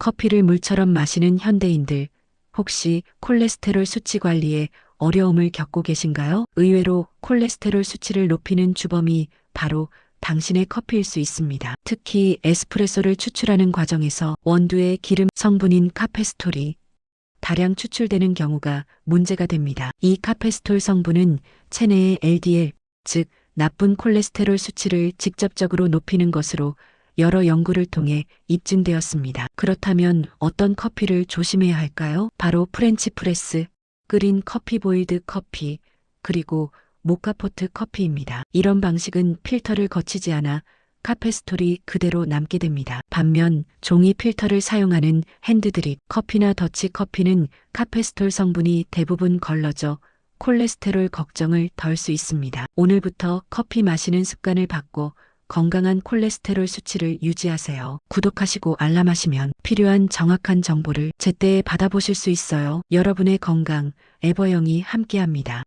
커피를 물처럼 마시는 현대인들, 혹시 콜레스테롤 수치 관리에 어려움을 겪고 계신가요? 의외로 콜레스테롤 수치를 높이는 주범이 바로 당신의 커피일 수 있습니다. 특히 에스프레소를 추출하는 과정에서 원두의 기름 성분인 카페스톨이 다량 추출되는 경우가 문제가 됩니다. 이 카페스톨 성분은 체내의 LDL, 즉 나쁜 콜레스테롤 수치를 직접적으로 높이는 것으로 여러 연구를 통해 입증되었습니다. 그렇다면 어떤 커피를 조심해야 할까요? 바로 프렌치 프레스, 끓인 커피 보일드 커피, 그리고 모카포트 커피입니다. 이런 방식은 필터를 거치지 않아 카페스톨이 그대로 남게 됩니다. 반면 종이 필터를 사용하는 핸드드립 커피나 더치 커피는 카페스톨 성분이 대부분 걸러져 콜레스테롤 걱정을 덜 수 있습니다. 오늘부터 커피 마시는 습관을 바꿔 건강한 콜레스테롤 수치를 유지하세요. 구독하시고 알람하시면 필요한 정확한 정보를 제때 받아보실 수 있어요. 여러분의 건강, 에버영이 함께합니다.